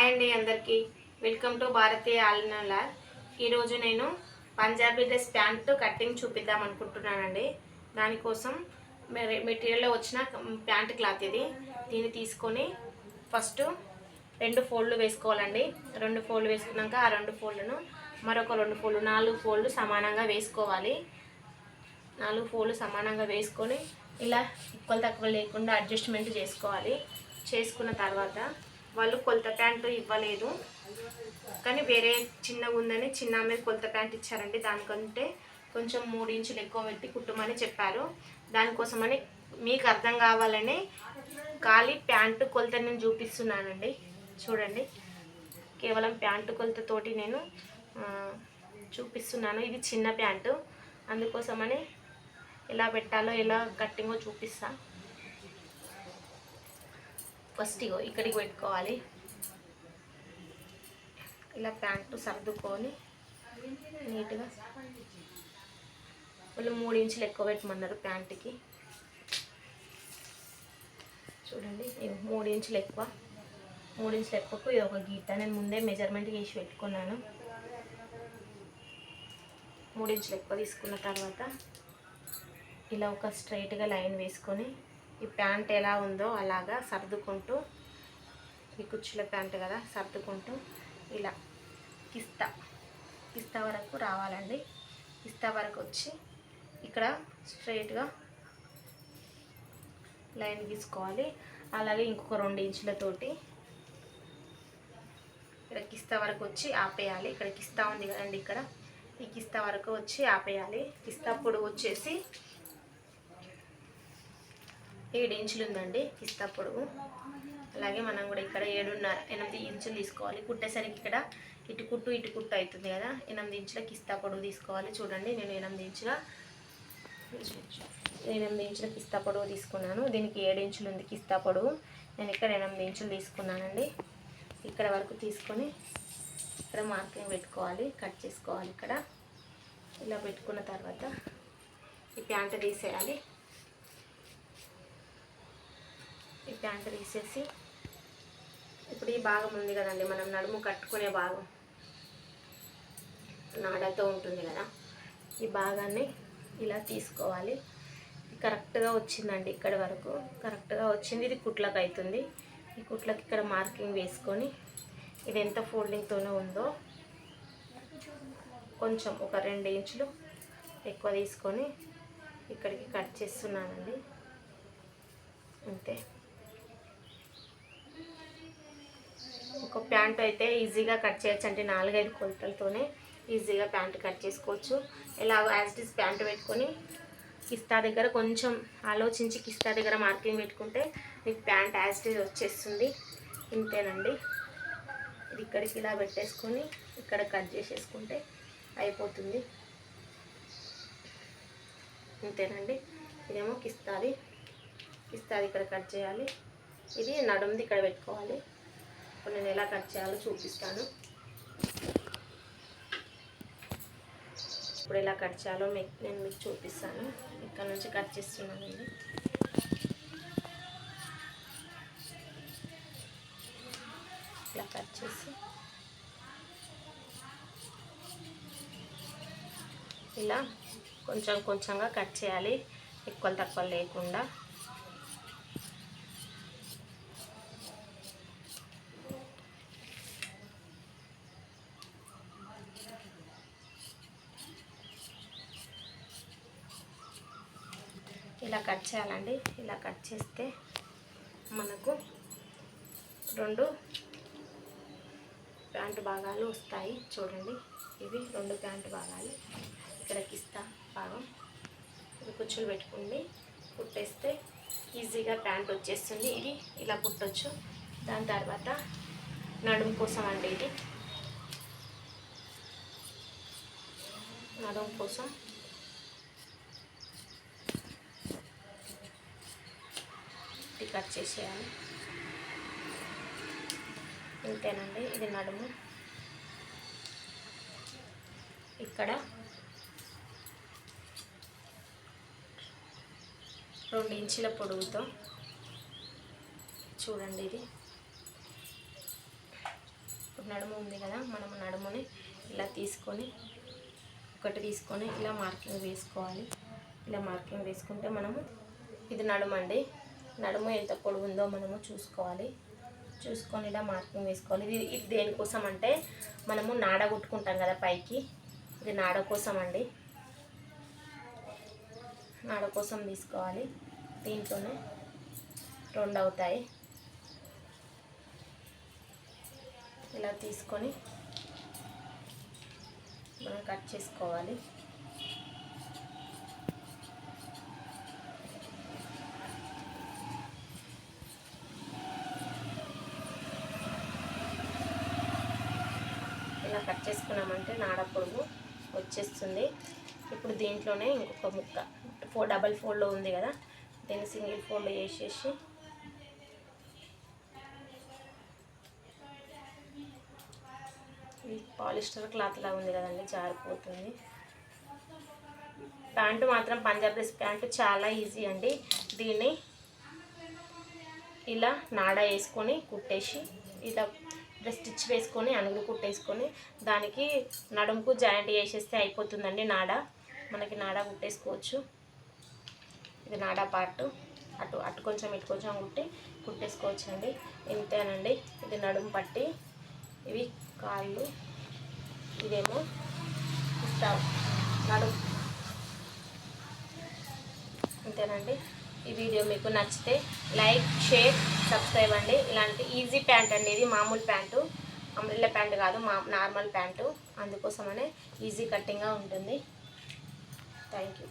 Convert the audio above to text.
Hi అండి అందరికీ. Welcome to భారతీయ ఆలనలా ఈరోజు నేను పంజాబీ డ్రెస్ ప్యాంటు కటింగ్ చూపిద్దాం అనుకుంటున్నానండి. దానికోసం మెటీరియల్లో వచ్చిన ప్యాంట్ క్లాత్ ఇది. దీన్ని తీసుకొని ఫస్ట్ రెండు ఫోల్డ్లు వేసుకోవాలండి. రెండు ఫోల్డ్లు వేసుకున్నాక ఆ రెండు ఫోల్డ్లను మరొక రెండు ఫోల్డ్లు నాలుగు ఫోల్డ్లు సమానంగా వేసుకోవాలి. నాలుగు ఫోల్డ్లు సమానంగా వేసుకొని ఇలా ఈక్వల్ తక్కువ లేకుండా అడ్జస్ట్మెంట్ చేసుకోవాలి. చేసుకున్న తర్వాత వాళ్ళు కొలత ప్యాంటు ఇవ్వలేదు. కానీ వేరే చిన్నగా ఉందని చిన్న మీద కొలత ప్యాంట్ ఇచ్చారండి. దానికంటే కొంచెం మూడు ఇంచులు ఎక్కువ పెట్టి కుట్టమని చెప్పారు. దానికోసమని మీకు అర్థం కావాలని ఖాళీ ప్యాంటు కొలత నేను చూపిస్తున్నానండి. చూడండి. కేవలం ప్యాంటు కొలతతోటి నేను చూపిస్తున్నాను. ఇది చిన్న ప్యాంటు. అందుకోసమని ఎలా పెట్టాలో ఎలా కట్టింగో చూపిస్తాను ఫస్ట్ ఇగో ఇక్కడికి పెట్టుకోవాలి. ఇలా ప్యాంటు సర్దుకొని నీట్గా వాళ్ళు మూడు ఇంచులు ఎక్కువ పెట్టమన్నారు ప్యాంటుకి. చూడండి మూడు ఇంచులు ఎక్కువ. మూడు ఇంచులు ఎక్కువకు ఇది ఒక గీత. నేను ముందే మెజర్మెంట్ చేసి పెట్టుకున్నాను. మూడు ఇంచులు ఎక్కువ తీసుకున్న తర్వాత ఇలా ఒక స్ట్రైట్గా లైన్ వేసుకొని ఈ ప్యాంట్ ఎలా ఉందో అలాగా సర్దుకుంటూ ఈ కుచ్చుల ప్యాంట్ కదా సర్దుకుంటూ ఇలా కిస్తా కిస్తా వరకు రావాలండి. కిస్తా వరకు వచ్చి ఇక్కడ స్ట్రైట్గా లైన్ గీసుకోవాలి. అలాగే ఇంకొక రెండు ఇంచులతోటి ఇక్కడ కిస్తా వరకు వచ్చి ఆపేయాలి. ఇక్కడ కిస్తా ఉంది కదండి ఇక్కడ. ఈ కిస్తా వరకు వచ్చి ఆపేయాలి. కిస్తా పొడవు వచ్చేసి ఏడు ఇంచులు ఉందండి కిస్తా పొడవు అలాగే మనం కూడా ఇక్కడ ఏడున్నర ఎనిమిది ఇంచులు తీసుకోవాలి. కుట్టేసరికి ఇక్కడ ఇటు కుట్టు ఇటు కుట్టు అవుతుంది కదా. ఎనిమిది ఇంచుల కిస్తా పొడవు తీసుకోవాలి. చూడండి నేను ఎనిమిది ఇంచుల ఎనిమిది ఇంచుల కిస్తా పొడవు తీసుకున్నాను. దీనికి ఏడు ఇంచులు ఉంది కిస్తా పొడవు నేను ఇక్కడ ఎనిమిది ఇంచులు తీసుకున్నానండి. ఇక్కడ వరకు తీసుకొని ఇక్కడ మార్కింగ్ పెట్టుకోవాలి. కట్ చేసుకోవాలి ఇక్కడ. ఇలా పెట్టుకున్న తర్వాత ఈ ప్యాంట్ తీసేయాలి. ఈ ప్యాంట్ తీసేసి ఇప్పుడు ఈ భాగం ఉంది కదండి మనం నడుము కట్టుకునే భాగం. నాడతో ఉంటుంది కదా. ఈ భాగాన్ని ఇలా తీసుకోవాలి. కరెక్ట్గా వచ్చిందండి ఇక్కడి వరకు. కరెక్ట్గా వచ్చింది. ఇది కుట్లకు అవుతుంది ఈ కుట్లకి ఇక్కడ మార్కింగ్ వేసుకొని ఇది ఎంత ఫోల్డింగ్తోనే ఉందో కొంచెం ఒక రెండు ఇంచులు ఎక్కువ తీసుకొని ఇక్కడికి కట్ చేస్తున్నానండి. అంతే. ఒక ప్యాంట్ అయితే ఈజీగా కట్ చేయొచ్చు. అంటే నాలుగైదు కొలతలతోనే ఈజీగా ప్యాంట్ కట్ చేసుకోవచ్చు. ఇలా యాజ్ ఇట్ ఈస్ ప్యాంటు పెట్టుకొని కిస్తా దగ్గర కొంచెం ఆలోచించి కిస్తా దగ్గర మార్కింగ్ పెట్టుకుంటే మీకు ప్యాంట్ యాజ్ ఇట్ ఈస్ వచ్చేస్తుంది. ఇంతేనండి. ఇది ఇక్కడికి ఇలా పెట్టేసుకొని ఇక్కడ కట్ చేసేసుకుంటే అయిపోతుంది. ఇంతేనండి. ఇదేమో కిస్తాది. కిస్తాది ఇక్కడ కట్ చేయాలి. ఇది నడుముది ఇక్కడ పెట్టుకోవాలి. ఇప్పుడు నేను ఎలా కట్ చేయాలో చూపిస్తాను. ఇప్పుడు ఎలా కట్ చేయాలో మీకు నేను మీకు చూపిస్తాను. ఇక్కడ నుంచి కట్ చేస్తున్నాను చేస్తున్నానండి ఇలా కట్ చేసి. ఇలా కొంచెం కొంచెంగా కట్ చేయాలి. ఎక్కువ తక్కువ లేకుండా. ఇలా కట్ చేయాలండి. ఇలా కట్ చేస్తే మనకు రెండు ప్యాంటు భాగాలు వస్తాయి. చూడండి. ఇవి రెండు ప్యాంటు భాగాలు. ఇక్కడ కిస్తా భాగం. ఇది కుచ్చులు పెట్టుకుండి. కుట్టేస్తే ఈజీగా ప్యాంట్ వచ్చేస్తుంది. ఇది ఇలా కుట్టొచ్చు. దాని తర్వాత నడుము కోసం అండి ఇది. నడుము కోసం ఇది కట్ చేసేయాలి. ఇంతేనండి ఇది నడుము. ఇక్కడ రెండు ఇంచుల పొడుగుతో చూడండి ఇది. నడుము ఉంది కదా మనం నడుముని ఇలా తీసుకొని ఒకటి తీసుకొని ఇలా మార్కింగ్ వేసుకోవాలి. ఇలా మార్కింగ్ వేసుకుంటే మనము ఇది నడుమండి. అండి నడుము ఎంత పొడవు ఉందో మనము చూసుకోవాలి. చూసుకొని ఇలా మార్కింగ్ వేసుకోవాలి. ఇది ఇది దేనికోసం అంటే మనము నాడ కుట్టుకుంటాం కదా పైకి. ఇది నాడ కోసం అండి నాడ కోసం తీసుకోవాలి. దీంట్లోనే రెండు అవుతాయి ఇలా తీసుకొని మనం కట్ చేసుకోవాలి ఇలా కట్ చేసుకున్నామంటే నాడ పొడుగు వచ్చేస్తుంది. ఇప్పుడు దీంట్లోనే ఇంకొక ముక్క. ఫోర్ డబల్ ఫోల్డ్లో ఉంది కదా దీన్ని సింగిల్ ఫోల్డ్ వేసేసి పాలిస్టర్ క్లాత్ లాగా ఉంది కదండి జారిపోతుంది. ప్యాంటు మాత్రం పంజాబ్ డ్రెస్ ప్యాంటు చాలా ఈజీ అండి. దీన్ని ఇలా నాడ వేసుకొని కుట్టేసి ఇలా స్టిచ్ వేసుకొని అనుగులు కుట్టేసుకొని దానికి నడుముకు జాయింట్ చేసేస్తే అయిపోతుందండి నాడ. మనకి నాడ కుట్టేసుకోవచ్చు. ఇది నాడా పార్ట్. అటు అటు కొంచెం ఇటు కొంచెం కుట్టి కుట్టేసుకోవచ్చు అండి ఇంతేనండి. ఇది నడుము పట్టి ఇవి కాళ్ళు ఇదేమో ఇస్తాం నడుము. అంతేనండి ఈ వీడియో మీకు నచ్చితే లైక్ షేర్ సబ్స్క్రైబ్ అండి. ఇలాంటి ఈజీ ప్యాంట్ అండి ఇది మామూలు ప్యాంటు. అంబ్రిల్లా ప్యాంట్ కాదు మా నార్మల్ ప్యాంటు. అందుకోసమనే ఈజీ కట్టింగ్గా ఉంటుంది. Thank you.